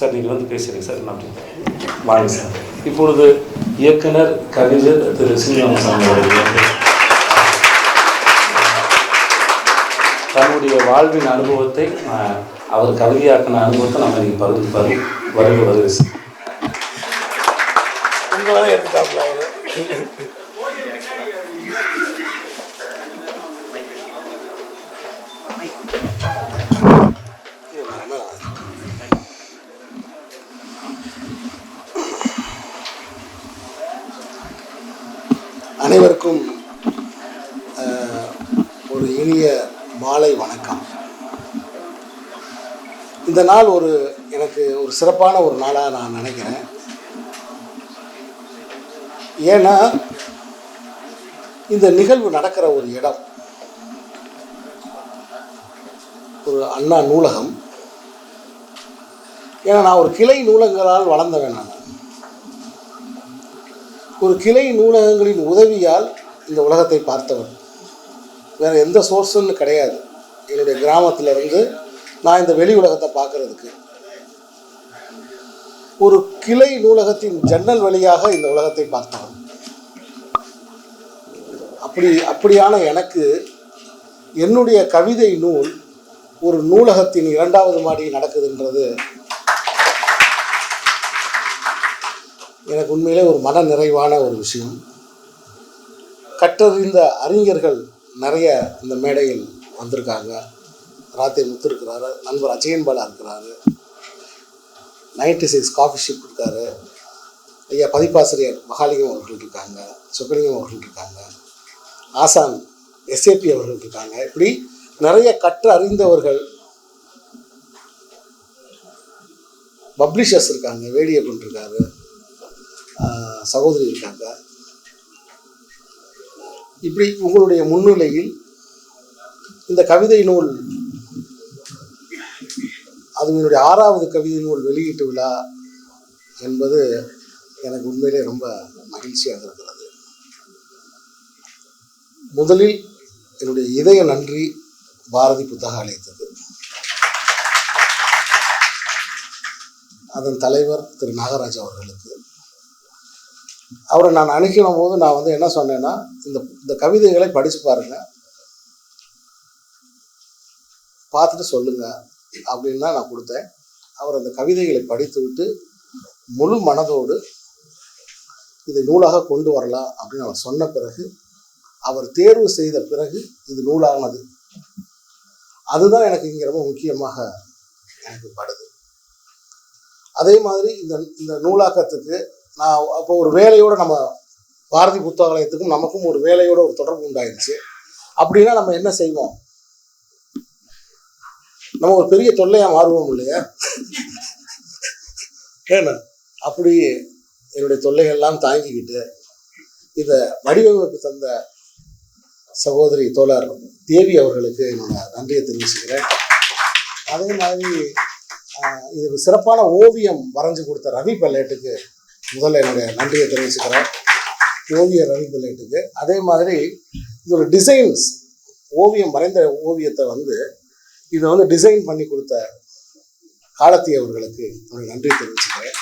Sir நீங்கள் வந்து பேசுகிறீங்க சார். நன்றி. வாங்க சார். இப்பொழுது இயக்குனர் கவிஞர் திரு சீனிவாசன் அவர்கள் தன்னுடைய வாழ்வின் அனுபவத்தை அவர் கவிதையாக்கின அனுபவத்தை நம்ம இன்னைக்கு பகிர்ந்து பாரு வருக உங்களால் சார். அனைவருக்கும் ஒரு இனிய மாலை வணக்கம். இந்த நாள் ஒரு எனக்கு ஒரு சிறப்பான ஒரு நாளாக நான் நினைக்கிறேன். ஏன்னா இந்த நிகழ்வு நடக்கிற ஒரு இடம் ஒரு அண்ணா நூலகம். ஏன்னா நான் ஒரு கிளை நூலகங்களால் வளர்ந்தவன் நான். ஒரு கிளை நூலகங்களின் உதவியால் இந்த உலகத்தை பார்த்தவன் வேறு எந்த சோர்ஸுன்னு கிடையாது. என்னுடைய கிராமத்தில் இருந்து நான் இந்த வெளி உலகத்தை பார்க்கறதுக்கு. ஒரு கிளை நூலகத்தின் ஜன்னல் வழியாக இந்த உலகத்தை பார்த்தவன் அப்படி அப்படியான எனக்கு என்னுடைய கவிதை நூல் ஒரு நூலகத்தின் இரண்டாவது மாடி நடக்குதுன்றது எனக்கு உண்மையிலே ஒரு மன நிறைவான ஒரு விஷயம். கற்றறிந்த அறிஞர்கள் நிறைய இந்த மேடையில் வந்திருக்காங்க. ராத்திரி முத்து இருக்கிறாரு நண்பர் அஜயன் பாலா இருக்கிறாரு. நைன்டி சிக்ஸ் காஃபி ஷிப் இருக்காரு ஐயா பதிப்பாசிரியர் மகாலிங்கம் அவர்கள் இருக்காங்க சுக்கலிங்கம் அவர்கள் இருக்காங்க. ஆசான் எஸ்ஏபி அவர்கள் இருக்காங்க. இப்படி நிறைய கற்று அறிந்தவர்கள் பப்ளிஷர்ஸ் இருக்காங்க வேடியப்பன் இருக்காரு சகோதரி இருக்காங்க. இப்படி உங்களுடைய முன்னிலையில் இந்த கவிதை நூல் அது என்னுடைய ஆறாவது கவிதை நூல் வெளியீட்டு விழா என்பது எனக்கு உண்மையிலே ரொம்ப மகிழ்ச்சியாக இருக்கிறது. முதலில் என்னுடைய இதய நன்றி பாரதி புத்தகாலயத்துக்கு அதன் தலைவர் திரு நாகராஜ் அவர்களுக்கு. அவரை நான் அணுகின போது நான் வந்து என்ன சொன்னேன்னா இந்த இந்த கவிதைகளை படித்து பாருங்க. பார்த்துட்டு சொல்லுங்க அப்படின்னு தான் நான் கொடுத்தேன். அவர் அந்த கவிதைகளை படித்து விட்டு முழு மனதோடு இதை நூலாக கொண்டு வரலாம் அப்படின்னு அவர் சொன்ன பிறகு அவர் தேர்வு செய்த பிறகு இது நூலானது. அதுதான் எனக்கு இங்கே ரொம்ப முக்கியமாக எனக்கு படுது. அதே மாதிரி இந்த இந்த நூலாக்கத்துக்கு நான் அப்போ ஒரு வேலையோட நம்ம பாரதி புத்தகாலயத்துக்கும் நமக்கும் ஒரு வேலையோட ஒரு தொடர்பு உண்டாயிருச்சு. அப்படின்னா நம்ம என்ன செய்வோம்? நம்ம ஒரு பெரிய தொல்லையா மாறுவோம் இல்லையா? ஏன்னா அப்படி என்னுடைய தொல்லைகள்லாம் தாங்கிக்கிட்டு இதை வடிவமைப்பு தந்த சகோதரி தோழர் தேவி அவர்களுக்கு என்னோட நன்றியை தெரிவிச்சுக்கிறேன். அதே மாதிரி ஆஹ், இது சிறப்பான ஓவியம் வரைஞ்சு கொடுத்த ரவி பல்லேட்டுக்கு முதல்ல என்னுடைய நன்றியை தெரிவிச்சுக்கிறேன். ஓவியர் ரவிபிள்ளைட்டுக்கு அதே மாதிரி இது ஒரு டிசைன்ஸ் ஓவியம் வரைந்த ஓவியத்தை வந்து இதை வந்து டிசைன் பண்ணி கொடுத்த காலத்தி அவர்களுக்கு ஒரு நன்றி தெரிவிச்சுக்கிறேன்.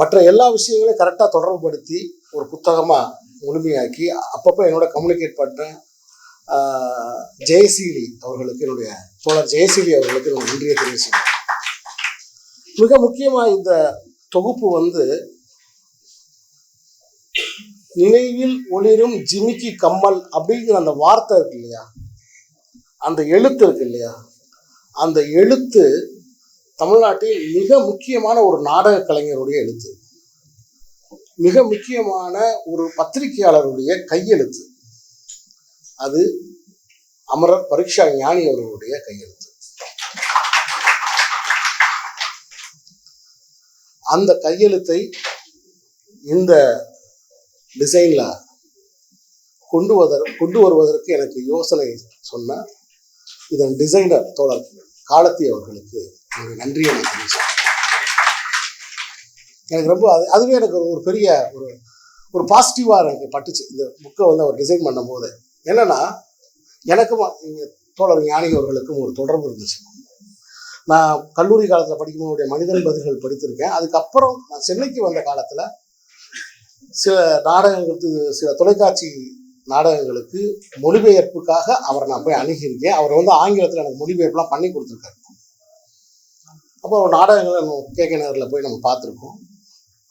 மற்ற எல்லா விஷயங்களையும் கரெக்டாக தொடர்புபடுத்தி ஒரு புத்தகமாக முழுமையாக்கி அப்பப்போ என்னோட கம்யூனிகேட் பண்ண ஜெயசீலி அவர்களுக்கு என்னுடைய தோழர் ஜெயசீலி அவர்களுக்கு நன்றியை தெரிவிச்சுக்கிறேன். மிக முக்கியமாக இந்த தொகுப்பு வந்து நினைவில் ஒளிரும் ஜிமிக்கி கம்மல் அப்படிங்கிற அந்த வார்த்தை இருக்கு இல்லையா? அந்த எழுத்து இருக்கு இல்லையா? அந்த எழுத்து தமிழ்நாட்டில் மிக முக்கியமான ஒரு நாடக கலைஞருடைய எழுத்து. மிக முக்கியமான ஒரு பத்திரிகையாளருடைய கையெழுத்து. அது அமரர் பரீட்சா ஞானி அவர்களுடைய கையெழுத்து. அந்த கையெழுத்தை இந்த டிசைனில் கொண்டு வதர் கொண்டு வருவதற்கு எனக்கு யோசனை சொன்ன இதன் டிசைனர் தோழர் காலத்தி அவர்களுக்கு ஒரு நன்றியை நான் தெரிவிச்சேன் எனக்கு ரொம்ப அது அதுவே எனக்கு ஒரு பெரிய ஒரு ஒரு பாசிட்டிவாக எனக்கு பட்டுச்சு. இந்த புக்கை வந்து அவர் டிசைன் பண்ணும்போது. என்னென்னா எனக்கும் தோழர் ஞானி அவர்களுக்கும் ஒரு தொடர்பு இருந்துச்சு. நான் கல்லூரி காலத்தில் படிக்கும்போது மனிதன் பதில்கள் படித்திருக்கேன். அதுக்கப்புறம் நான் சென்னைக்கு வந்த காலத்தில் சில நாடகங்களுக்கு சில தொலைக்காட்சி நாடகங்களுக்கு மொழிபெயர்ப்புக்காக அவரை நான் போய் அணுகியிருக்கேன். அவர் வந்து ஆங்கிலத்தில் எனக்கு மொழிபெயர்ப்புலாம் பண்ணி கொடுத்துருக்காரு. அப்போ நாடகங்களை நம்ம கே கே நகரில் போய் நம்ம பார்த்துருக்கோம்.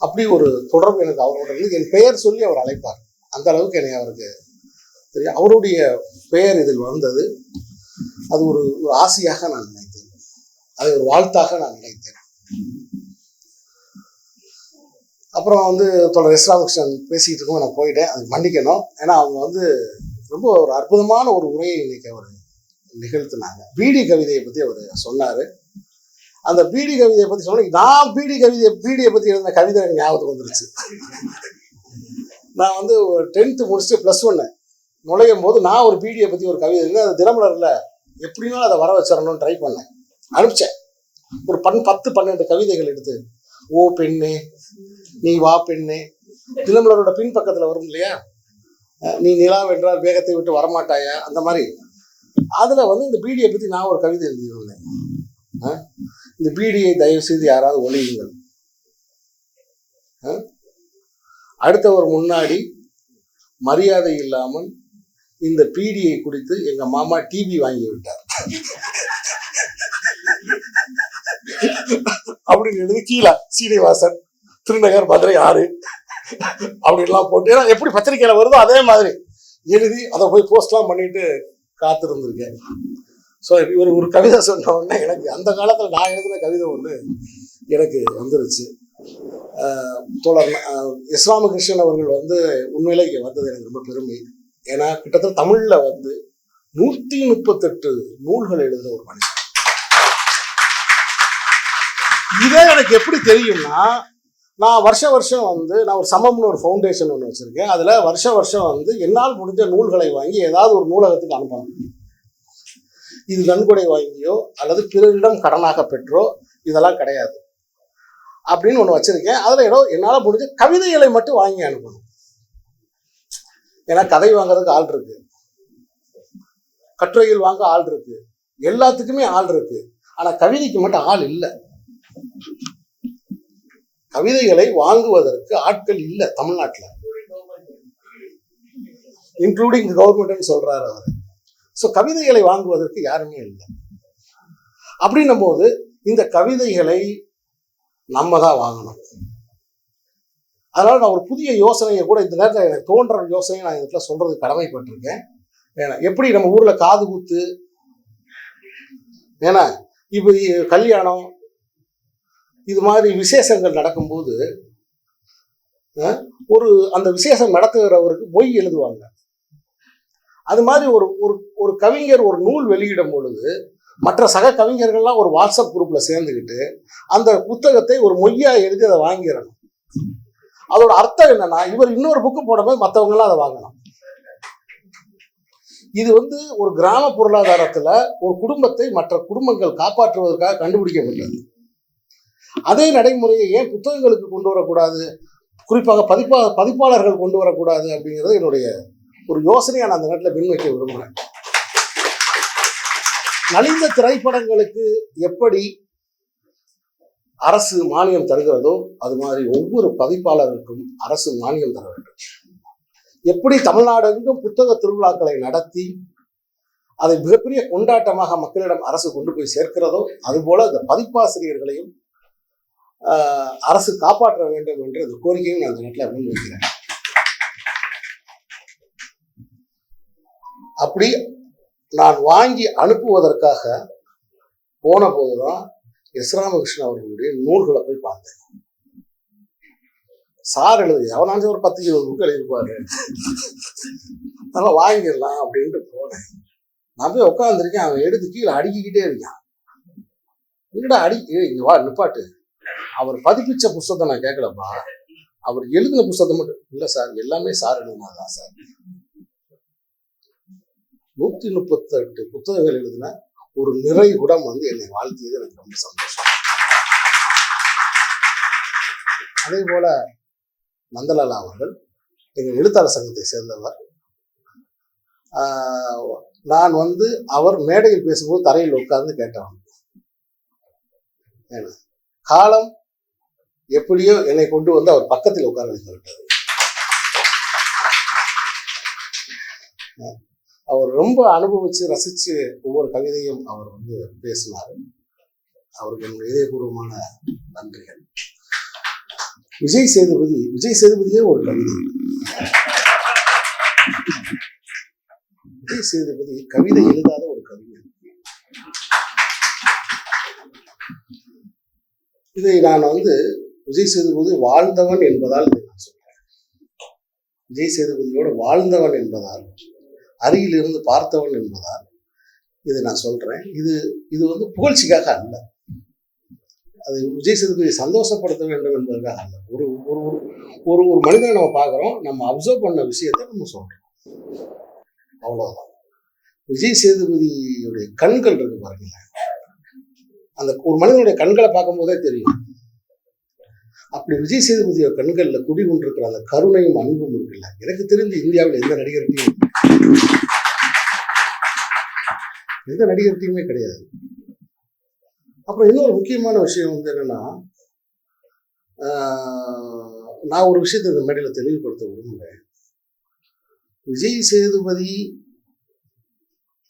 அப்படி ஒரு தொடர்பு எனக்கு அவரோட என் பெயர் சொல்லி அவர் அழைப்பார். அந்த அளவுக்கு என்னை அவருக்கு தெரியும். அவருடைய பெயர் இதில் வந்தது. அது ஒரு ஒரு ஆசையாக நான் அதை ஒரு வாழ்த்தாக நான் நினைத்தேன். அப்புறம் வந்து தொடர் எஸ் பேசிக்கிட்டு இருக்கோம் நான் போயிட்டேன். அது மன்னிக்கணும். ஏன்னா அவங்க வந்து ரொம்ப ஒரு அற்புதமான ஒரு உரையை இன்னைக்கு அவர் நிகழ்த்தினாங்க. பீடி கவிதையை பற்றி அவர் சொன்னார். அந்த பீடி கவிதையை பற்றி சொன்ன நான் பீடி கவிதையை பீடியை பற்றி எழுதின கவிதை எனக்கு ஞாபகத்துக்கு வந்துருச்சு. நான் வந்து ஒரு டென்த்து முடிச்சுட்டு ப்ளஸ் ஒன்று நுழையும் போது நான் ஒரு பீடியை பற்றி ஒரு கவிதை எழுதி அது தினமலரில் எப்படியும் அதை வர வச்சிடணும்னு ட்ரை பண்ணேன். அனுப்பிச்சேன். ஒரு பன் பத்து பன்னெண்டு கவிதைகள் எடுத்து ஓ பெண்ணே நீ வா பெண்ணே. தினமலரோட பின் பக்கத்தில் வரும் இல்லையா? நீ நிலா வென்றால் வேகத்தை விட்டு வரமாட்டாயா? அந்த மாதிரி. அதில் வந்து இந்த பீடியை பற்றி நான் ஒரு கவிதை எழுதியிருந்தேன். இந்த பீடியை தயவு செய்து யாராவது ஒழியுங்கள். அடுத்தவர் முன்னாடி மரியாதை இல்லாமல் இந்த பீடியை குடித்து எங்க மாமா டிவி வாங்கி விட்டார். அப்படின்னு எழுதி கீழே சீனிவாசன் திருநகர் மதுரை ஆறு அப்படின்லாம் போட்டு ஏன்னா எப்படி பத்திரிகையில வருதோ அதே மாதிரி எழுதி அதை போய் போஸ்ட்லாம் பண்ணிட்டு காத்திருந்திருக்கேன். ஸோ இவர் ஒரு கவிதை சொன்ன உடனே எனக்கு அந்த காலத்தில் நான் எழுதின கவிதை ஒன்று எனக்கு வந்துருச்சு. தோழர் ஆஹ் அவர்கள் வந்து உண்மையில இங்கே வந்தது எனக்கு ரொம்ப பெருமை. ஏன்னா கிட்டத்தட்ட தமிழில் வந்து நூற்றி முப்பத்தெட்டு நூல்கள் எழுதுற ஒரு மனுஷன் இதே எனக்கு எப்படி தெரியும்னா நான் வருஷ வருஷம் வந்து நான் ஒரு சமம்னு ஒரு ஃபவுண்டேஷன் ஒன்று வச்சுருக்கேன். அதில் வருஷ வருஷம் வந்து என்னால் முடிஞ்ச நூல்களை வாங்கி ஏதாவது ஒரு நூலகத்துக்கு அனுப்பணும். இது நன்கொடை வாங்கியோ அல்லது பிறரிடம் கடனாக பெற்றோ இதெல்லாம் கிடையாது. அப்படின்னு ஒன்று வச்சுருக்கேன். அதில் ஏதோ என்னால் முடிஞ்ச கவிதைகளை மட்டும் வாங்கி அனுப்பணும். ஏன்னா கதை வாங்குறதுக்கு ஆள் இருக்கு. கட்டுரைகள் வாங்க ஆள் இருக்கு. எல்லாத்துக்குமே ஆள் இருக்கு. ஆனால் கவிதைக்கு மட்டும் ஆள் இல்லை. கவிதைகளை வாங்குவதற்கு ஆட்கள் இல்லை தமிழ்நாட்டில். இன்க்ளூடிங் கவர்மெண்ட்னு சொல்றாரு அவர். ஸோ கவிதைகளை வாங்குவதற்கு யாருமே இல்லை. அப்படின்னும் போது இந்த கவிதைகளை நம்ம தான் வாங்கணும். அதனால நான் ஒரு புதிய யோசனையை கூட இந்த நேரத்தில் எனக்கு தோன்ற யோசனையை நான் இடத்துல சொல்றது கடமைப்பட்டிருக்கேன். ஏன்னா எப்படி நம்ம ஊர்ல காது குத்து? ஏன்னா இப்போ கல்யாணம் இது மாதிரி விசேஷங்கள் நடக்கும்போது ஒரு அந்த விசேஷம் நடத்துகிறவருக்கு பொய் எழுதுவாங்க. அது மாதிரி ஒரு ஒரு ஒரு கவிஞர் ஒரு நூல் வெளியிடும் பொழுது மற்ற சக கவிஞர்கள்லாம் ஒரு வாட்ஸ்அப் குரூப்பில் சேர்ந்துக்கிட்டு அந்த புத்தகத்தை ஒரு மொய்யாக எழுதி அதை வாங்கிடணும். அதோட அர்த்தம் என்னன்னா இவர் இன்னொரு புக்கு போடும்போது மற்றவங்களாம் அதை வாங்கணும் இது வந்து ஒரு கிராம பொருளாதாரத்தில் ஒரு குடும்பத்தை மற்ற குடும்பங்கள் காப்பாற்றுவதற்காக கண்டுபிடிக்கப்பட்டது. அதே நடைமுறையை ஏன் புத்தகங்களுக்கு கொண்டு வரக்கூடாது? குறிப்பாக பதிப்பா பதிப்பாளர்கள் கொண்டு வரக்கூடாது அப்படிங்கிறது என்னுடைய ஒரு யோசனையை நான் அந்த நேரத்தில் முன்வைக்க விரும்புகிறேன் நலிந்த திரைப்படங்களுக்கு எப்படி அரசு மானியம் தருகிறதோ அது மாதிரி ஒவ்வொரு பதிப்பாளருக்கும் அரசு மானியம் தர வேண்டும். எப்படி தமிழ்நாடெங்கும் புத்தக திருவிழாக்களை நடத்தி அதை மிகப்பெரிய கொண்டாட்டமாக மக்களிடம் அரசு கொண்டு போய் சேர்க்கிறதோ அதுபோல இந்த பதிப்பாசிரியர்களையும் அரசு காப்பாற்ற வேண்டும் என்ற இந்த கோரிக்கையும் நான் அந்த நேரத்தில் முன்வைக்கிறேன் அப்படி நான் வாங்கி அனுப்புவதற்காக போன போதுதான் எஸ் ராமகிருஷ்ணன் அவர்களுடைய நூல்களை போய் பார்த்தேன். சார் எழுதி அவனாச்சும் ஒரு பத்து இருபது புக்கு எழுதியிருப்பாரு. அதெல்லாம் வாங்கிடலாம் அப்படின்ட்டு போனேன். நான் போய் உட்காந்துருக்கேன் அவன் எடுத்து கீழே அடிக்கிக்கிட்டே இருக்கான். என்னடா அடி இங்கே இங்க வா நிப்பாட்டு. அவர் பதிப்பிச்ச புஸ்தகத்தை நான் கேட்கலப்பா. அவர் எழுதின புஸ்தகத்தை மட்டும் இல்ல சார் எல்லாமே சார் எழுதினாதான் சார் நூத்தி முப்பத்தெட்டு புத்தகங்கள் எழுதின ஒரு நிறை குடம் வந்து என்னை வாழ்த்தியது எனக்கு ரொம்ப சந்தோஷம். அதே போல நந்தலாலா அவர்கள் எங்கள் எழுத்தாளர் சங்கத்தை சேர்ந்தவர். ஆஹ் நான் வந்து அவர் மேடையில் பேசும்போது தரையில் உட்கார்ந்து கேட்டவன். ஏன்னா காலம் எப்படியோ என்னை கொண்டு வந்து அவர் பக்கத்தில் உட்கார வைத்து விட்டார். அவர் ரொம்ப அனுபவிச்சு ரசிச்சு ஒவ்வொரு கவிதையும் அவர் வந்து பேசினார். அவருக்கு என்னுடைய இதயபூர்வமான நன்றிகள். விஜய் சேதுபதி விஜய் சேதுபதியே ஒரு கவிதை. விஜய் சேதுபதி கவிதை எழுதாத ஒரு கவிஞர். இதை நான் வந்து விஜய் சேதுபதி வாழ்ந்தவன் என்பதால் இதை நான் சொல்றேன். விஜய் சேதுபதியோடு வாழ்ந்தவன் என்பதால் அருகில் இருந்து பார்த்தவன் என்பதால் இதை நான் சொல்றேன். இது இது வந்து புகழ்ச்சிக்காக அல்ல. அது விஜய் சேதுபதியை சந்தோஷப்படுத்த வேண்டும் என்பதற்காக அல்ல. ஒரு ஒரு ஒரு- ஒரு ஒரு மனிதனை நம்ம பார்க்குறோம் நம்ம அப்சர்வ் பண்ண விஷயத்தை நம்ம சொல்கிறோம் அவ்வளோதான் விஜய் சேதுபதியுடைய கண்கள் இருக்கு பாருங்களேன். அந்த ஒரு மனிதனுடைய கண்களை பார்க்கும்போதே தெரியும். அப்படி விஜய் சேதுபதியோட கண்களில் குடி கொண்டிருக்கிற அந்த கருணையும் அன்பும் இருக்குல்ல? எனக்கு தெரிஞ்சு இந்தியாவில் எந்த நடிகர்கிட்டையும் எந்த நடிகர்கிட்டையுமே கிடையாது. அப்புறம் இன்னொரு முக்கியமான விஷயம் வந்து என்னன்னா ஆஹ், நான் ஒரு விஷயத்தை இந்த மேடையில் தெளிவுபடுத்த விரும்புகிறேன் விஜய் சேதுபதி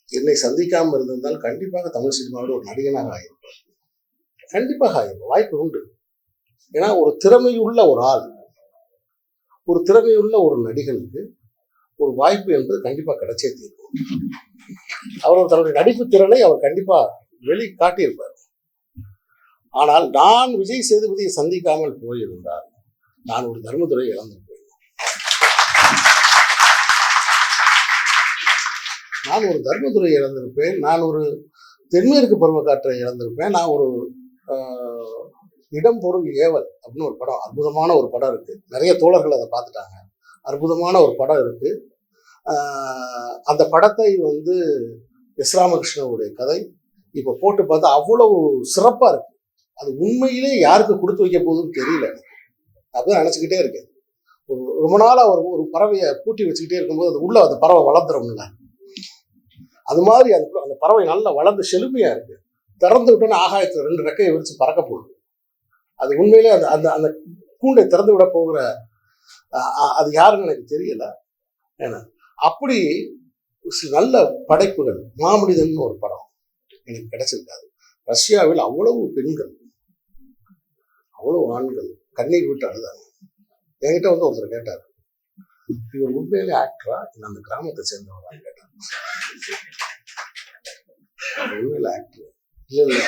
என்னை சந்திக்காமல் இருந்திருந்தால் கண்டிப்பாக தமிழ் சினிமாவோட ஒரு நடிகனாக ஆயிருப்பார். கண்டிப்பாக ஆயிருக்கும் வாய்ப்பு உண்டு. ஏன்னா ஒரு திறமையுள்ள ஒரு ஆள். ஒரு திறமையுள்ள ஒரு நடிகனுக்கு ஒரு வாய்ப்பு என்பது கண்டிப்பாக கிடைச்சே தீர்க்கும். அவர் தன்னுடைய நடிப்பு திறனை அவர் கண்டிப்பாக வெளி காட்டியிருப்பார் ஆனால் நான் விஜய் சேதுபதியை சந்திக்காமல் போயிருந்தால் நான் ஒரு தர்மதுரை இழந்திருப்பேன் நான் ஒரு தர்மதுரை இழந்திருப்பேன். நான் ஒரு தென்மேற்கு பருவக்காற்றை இழந்திருப்பேன். நான் ஒரு இடம் பொருள் ஏவல் அப்படின்னு ஒரு படம் அற்புதமான ஒரு படம் இருக்கு. நிறைய தோழர்கள் அதை பார்த்துட்டாங்க. அற்புதமான ஒரு படம் இருக்கு. அந்த படத்தை வந்து எஸ் ராமகிருஷ்ணனுடைய கதை இப்போ போட்டு பார்த்தா அவ்வளவு சிறப்பாக இருக்கு. அது உண்மையிலே யாருக்கு கொடுத்து வைக்க போகுதுன்னு தெரியல. எனக்கு. அப்படிதான் நினச்சிக்கிட்டே இருக்கேன். ஒரு ரொம்ப நாளா ஒரு ஒரு பறவையை பூட்டி வச்சுக்கிட்டே இருக்கும்போது அது உள்ள அந்த பறவை வளர்ந்துரும்ல. அது மாதிரி அது அந்த பறவை நல்லா வளர்ந்து செழுமையாக இருக்கு. திறந்து விட்டோன்னா ஆகாயத்துல ரெண்டு ரெக்கையை விரித்து பறக்க போகுது. அது உண்மையிலே அந்த அந்த அந்த கூண்டை திறந்து விட போகிற அது யாருன்னு எனக்கு தெரியல. ஏன்னா அப்படி சில நல்ல படைப்புகள் மாமனிதன் ஒரு படம் எனக்கு கிடைச்சிருக்காது. ரஷ்யாவில் அவ்வளவு பெண்கள் அவ்வளவு ஆண்கள் கண்ணீர் விட்டு அழுதாங்க. என்கிட்ட வந்து ஒருத்தர் கேட்டார் இவர் உண்மையிலே ஆக்டரா அந்த கிராமத்தை சேர்ந்தவரான்னு கேட்டார். உண்மையில ஆக்டர் இல்லை இல்ல.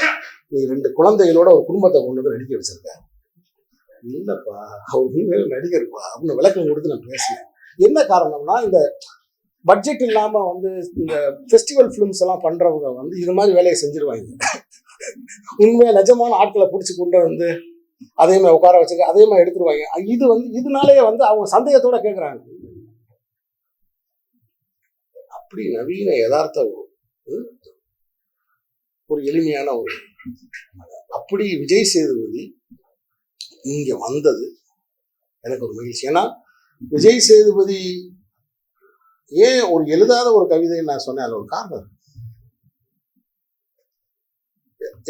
நீ ரெண்டு குழந்தைகளோட ஒரு குடும்பத்தை கொண்டு வந்து நடிக்க வச்சிருக்க இல்லப்பா அவர் உண்மையில நடிகர்ப்பா? அப்படின்னு விளக்கம் கொடுத்து நான் பேசினேன் என்ன காரணம்னா இந்த பட்ஜெட் இல்லாம வந்து இந்த ஃபெஸ்டிவல் ஃபிலிம்ஸ் எல்லாம் பண்றவங்க வந்து இது மாதிரி வேலையை செஞ்சிருவாங்க. உண்மையை நிஜமான ஆட்களை பிடிச்சி கொண்டு வந்து அதே மாதிரி உட்கார வச்சுக்க அதே மாதிரி எடுத்துருவாங்க. இது வந்து இதனாலேயே வந்து அவங்க சந்தேகத்தோட கேட்குறாங்க அப்படி நவீன யதார்த்த ஒரு எளிமையான ஒரு அப்படி விஜய் சேதுபதி இங்க வந்தது எனக்கு ஒரு மகிழ்ச்சி. ஏன்னா விஜய் சேதுபதி ஏன் ஒரு எழுதாத ஒரு கவிதையை நான் சொன்னேன் அதுல ஒரு காரணம் இருக்கு.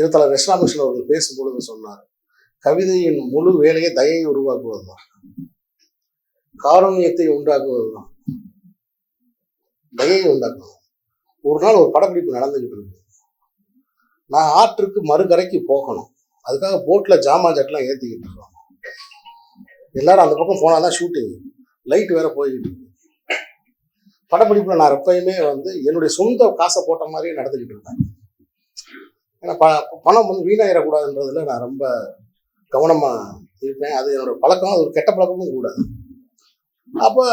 எழுத்தாளர் ரஷ்ராமகிருஷ்ணன் அவர்கள் பேசும்பொழுது சொன்னார் கவிதையின் முழு வேலையை தயையை காரண்யத்தை உண்டாக்குவது தான் தயையை உண்டாக்குவது ஒரு நாள் ஒரு படப்பிடிப்பு நடந்துகிட்டு இருக்கு. நான் ஆற்றுக்கு மறுகரைக்கு போகணும். அதுக்காக போட்டில் ஜாமான் ஜட்லாம் ஏற்றிக்கிட்டு இருக்கோம் எல்லாரும் அந்த பக்கம் போனால் தான் ஷூட்டிங் லைட் வேற போய்கிட்டு இருக்கு. நான் எப்பயுமே வந்து என்னுடைய சொந்த காசை போட்ட மாதிரியே நடந்துக்கிட்டு இருந்தேன் ஏன்னா ப பணம் வந்து வீணாயிடக்கூடாதுன்றதுல நான் ரொம்ப கவனமாக இருப்பேன். அது என்னோட பழக்கம் அது ஒரு கெட்ட பழக்கமும் கூடாது அப்போ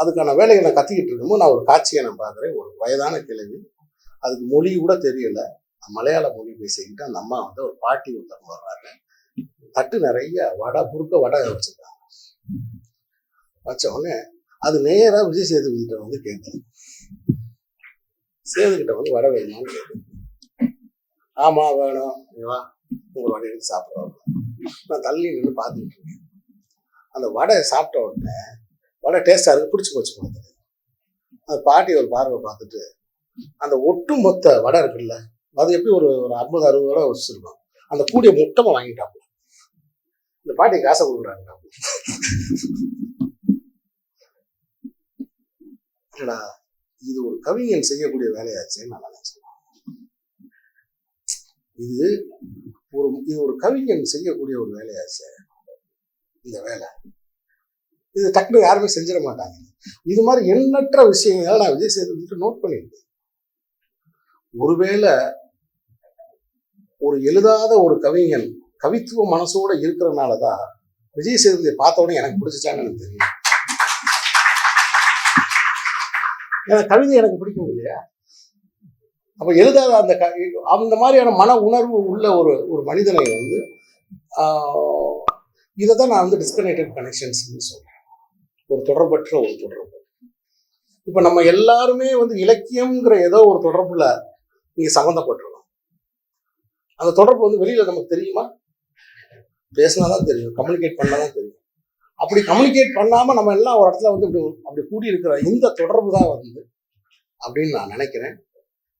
அதுக்கான வேலையை நான் கத்திக்கிட்டு இருக்கும்போது நான் ஒரு காட்சியை நான் பார்க்குறேன். ஒரு வயதான கிழவி. அதுக்கு மொழி கூட தெரியலை. மலையாள மொழி பேசிக்கிட்டு அந்த அம்மா வந்து ஒரு பாட்டி ஒருத்தவங்க வர்றாங்க தட்டு நிறைய வடை குறுக்க வடை வச்சிருக்காங்க. வச்ச உடனே அது நேராக விஜய் சேதுகிட்ட வந்து கேட்குது சேதுகிட்ட வந்து வடை வேணுமான்னு கேட்குது ஆமா வேணும். வா உங்க வடை எடுத்து சாப்பிடுறோம் நான் தள்ளி நின்று பார்த்துக்கிட்டு இருக்கேன். அந்த வடை சாப்பிட்ட உடனே வடை டேஸ்டாக இருக்கு பிடிச்சி போச்சு கொடுத்தது அந்த பாட்டி ஒரு பார்வை பார்த்துட்டு அந்த ஒட்டு மொத்த வடை இருக்குல்ல அது எப்படி ஒரு ஒரு அறுபது அறுபது தடவை வச்சிருப்பாங்க. அந்த கூடிய மொத்தமா வாங்கிட்டாங்க. இந்த பாட்டி காசை கொடுக்குறாங்க. என்னடா இது ஒரு கவிஞன் செய்யக்கூடிய வேலையாச்சேன்னு நான் நினைச்சேன் இது ஒரு இது ஒரு கவிஞன் செய்யக்கூடிய ஒரு வேலையாச்சே. இந்த வேலை. இது டக்குனு யாருமே செஞ்சிட மாட்டாங்க. இது மாதிரி எண்ணற்ற விஷயங்களை நான் விஜய் சேதுபதிக்கு நோட் பண்ணியிருந்தேன். ஒருவேளை ஒரு எழுதாத ஒரு கவிஞன் கவித்துவ மனசோட இருக்கிறனால தான் விஜய் சேதுபதியை பார்த்த உடனே எனக்கு பிடிச்சிச்சான்னு எனக்கு தெரியும். ஏன்னா கவிதை எனக்கு பிடிக்கும் இல்லையா? அப்ப எழுதாத அந்த க அந்த மாதிரியான மன உணர்வு உள்ள ஒரு ஒரு மனிதனை வந்து இதை தான் நான் வந்து டிஸ்கனெக்டட் கனெக்ஷன்ஸ்னு சொல்றேன். ஒரு தொடர்பற்ற ஒரு தொடர்பு. இப்போ நம்ம எல்லாருமே வந்து இலக்கியம்ங்கிற ஏதோ ஒரு தொடர்புல நீங்கள் சம்மந்தப்பட்டிருக்கோம் அந்த தொடர்பு வந்து வெளியில் நமக்கு தெரியுமா? பேசினா தான் தெரியும். கம்யூனிகேட் பண்ணால் தான் தெரியும். அப்படி கம்யூனிகேட் பண்ணாமல் நம்ம எல்லாம் ஒரு இடத்துல வந்து இப்படி அப்படி கூடி இருக்கிற இந்த தொடர்பு தான் வந்து அப்படின்னு நான் நினைக்கிறேன்.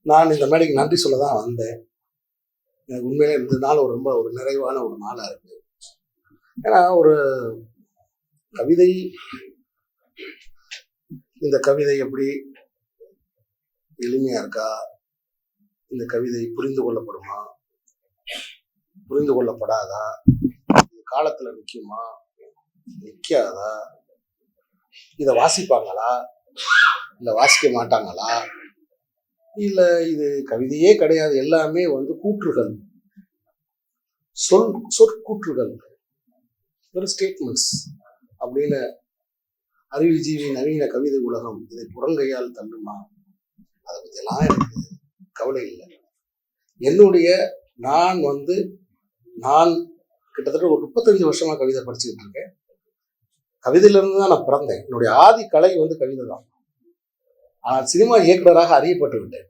நான் இந்த மேடைக்கு நன்றி சொல்ல தான் வந்தேன். எனக்கு உண்மையிலே இந்த நாள் ஒரு ரொம்ப ஒரு நிறைவான ஒரு நாளாக இருக்குது ஏன்னா ஒரு கவிதை இந்த கவிதை எப்படி எளிமையாக இருக்கா? இந்த கவிதை புரிந்து கொள்ளப்படுமா? புரிந்து கொள்ளப்படாதா? இது காலத்துல நிற்குமா நிற்காதா இதை வாசிப்பாங்களா? இல்லை வாசிக்க மாட்டாங்களா? இல்லை இது கவிதையே கிடையாது. எல்லாமே வந்து கூற்றுகள். சொல் சொற்கூற்றுகள். வெறும் ஸ்டேட்மெண்ட்ஸ் அப்படின்னு அறிவுஜீவி நவீன கவிதை உலகம் இதை புறங்கையால் தள்ளுமா? அதை பற்றியெல்லாம் கவலை இல்லை. என்னுடைய நான் வந்து நான் கிட்டத்தட்ட ஒரு முப்பத்தஞ்சு வருஷமா கவிதை படிச்சுக்கிட்டு இருக்கேன். கவிதையிலிருந்து தான் நான் பிறந்தேன். என்னுடைய ஆதி கலை வந்து கவிதை தான். ஆனால் சினிமா இயக்குனராக அறியப்பட்டு விட்டேன்.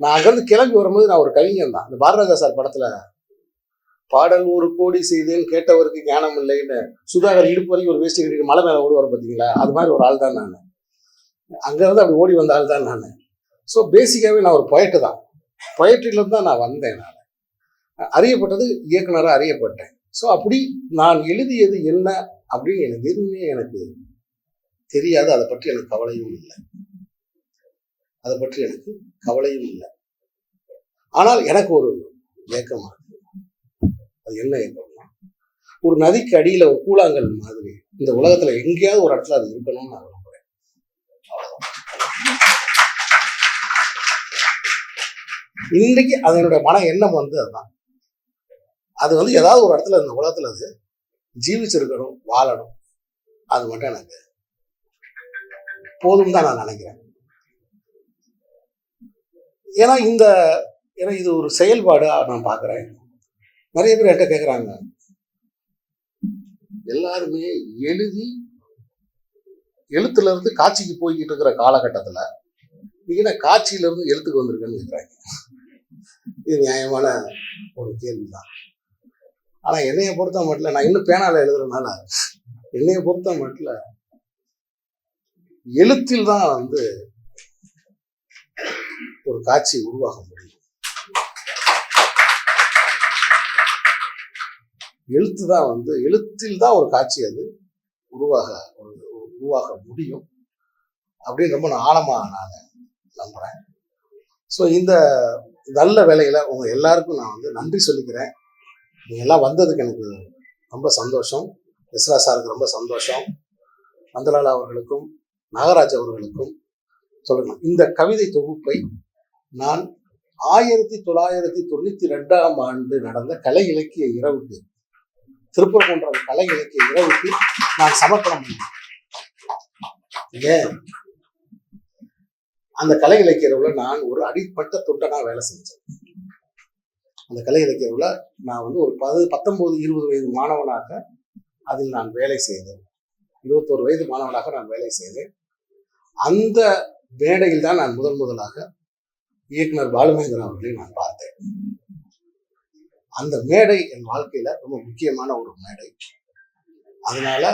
நான் அங்கிருந்து கிளம்பி வரும்போது நான் ஒரு கவிஞன் தான். இந்த பாரதிராஜா சார் படத்துல பாடல் ஒரு கோடி செய்தேன் கேட்டவருக்கு ஞானம் இல்லைன்னு சுதாகர் இடுப்பு வரைக்கும் ஒரு வேஷ்டி கட்டிட்டு மலை மேலே ஓடுவார் பார்த்தீங்களா அது மாதிரி ஒரு ஆள் தான் நான். அங்கேருந்து அப்படி ஓடி வந்த ஆள் தான் நான். ஸோ பேசிக்காகவே நான் ஒரு பொயட்டு தான். பொயட்ரியிலேருந்து தான் நான் வந்தேன் நான். அறியப்பட்டது இயக்குனராக அறியப்பட்டேன். ஸோ அப்படி நான் எழுதியது என்ன அப்படின்னு எனக்கு எதுவுமே எனக்கு தெரியாது. அதை பற்றி எனக்கு கவலையும் இல்லை. அதை பற்றி எனக்கு கவலையும் இல்லை. ஆனால் எனக்கு ஒரு ஏக்கம் அது என்ன ஏக்கம்னா ஒரு நதிக்கு அடியில் ஒரு கூழாங்கல் மாதிரி இந்த உலகத்தில் எங்கேயாவது ஒரு இடத்துல அது இருக்கணும்னு நான் இன்றைக்கு அதனுடைய மன எண்ணம் வந்து அதுதான். அது வந்து ஏதாவது ஒரு இடத்துல இந்த உலகத்துல அது ஜீவிச்சிருக்கணும் வாழணும். அது மட்டும் எனக்கு போதும் தான் நான் நினைக்கிறேன். ஏன்னா இந்த ஏன்னா இது ஒரு செயல்பாடு நான் பார்க்குறேன். நிறைய பேர் என்கிட்ட கேட்குறாங்க எல்லாருமே எழுதி எழுத்துல இருந்து காட்சிக்கு போய்கிட்டு இருக்கிற காலகட்டத்தில் நீங்க காட்சியில இருந்து எழுத்துக்கு வந்திருக்கேன்னு கேட்குறாங்க இது நியாயமான ஒரு கேள்விதான். ஆனா என்னைய பொறுத்த மட்டும் நான் இன்னும் பேனால எழுதுறதுனால என்னைய பொறுத்த மட்டும் எழுத்தில் தான் வந்து ஒரு காட்சி உருவாக முடியும். எழுத்து தான் வந்து எழுத்தில் தான் ஒரு காட்சி அது உருவாக உருவாக முடியும். அப்படின்னு ரொம்ப நான் ஆழமாக நான் நம்புறேன். ஸோ இந்த நல்ல வேலையில் உங்க எல்லாருக்கும் நான் வந்து நன்றி சொல்லிக்கிறேன். நீங்க எல்லாம் வந்ததுக்கு எனக்கு ரொம்ப சந்தோஷம். எஸ்ரா சாருக்கு ரொம்ப சந்தோஷம். மந்தலாலா அவர்களுக்கும் நாகராஜ் அவர்களுக்கும் சொல்லணும் இந்த கவிதை தொகுப்பை நான் ஆயிரத்தி தொள்ளாயிரத்தி தொண்ணூத்தி ரெண்டாம் ஆண்டு நடந்த கலை இலக்கிய இரவுக்கு திருப்பரங்குன்றம் கலை இலக்கிய இரவுக்கு நான் சமர்ப்பணம் பண்ணேன். ஏன்? அந்த கலை இலக்கிய நான் ஒரு அடிப்பட்ட தொண்டனா வேலை செஞ்சேன். அந்த கலை இலக்கிய நான் வந்து ஒரு பது பத்தொம்போது இருபது வயது மாணவனாக அதில் நான் வேலை செய்தேன். இருபத்தோரு வயது மாணவனாக நான் வேலை செய்தேன். அந்த மேடையில் தான் நான் முதன் முதலாக இயக்குனர் பாலுமேந்திரன் அவர்களை நான் பார்த்தேன். அந்த மேடை என் வாழ்க்கையில ரொம்ப முக்கியமான ஒரு மேடை. அதனால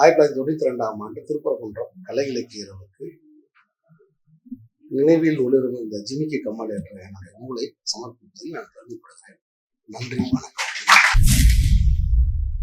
ஆயிரத்தி தொள்ளாயிரத்தி தொண்ணூத்தி ரெண்டாம் ஆண்டு திருப்பரங்குன்றம் கலை இலக்கிய இரவுக்கு நினைவில் ஒளிரும் இந்த ஜிமிக்கி கம்மல் என்ற என்னுடைய நூலை சமர்ப்பிப்பதில் நான் பெருமைப்படுகிறேன். நன்றி வணக்கம்.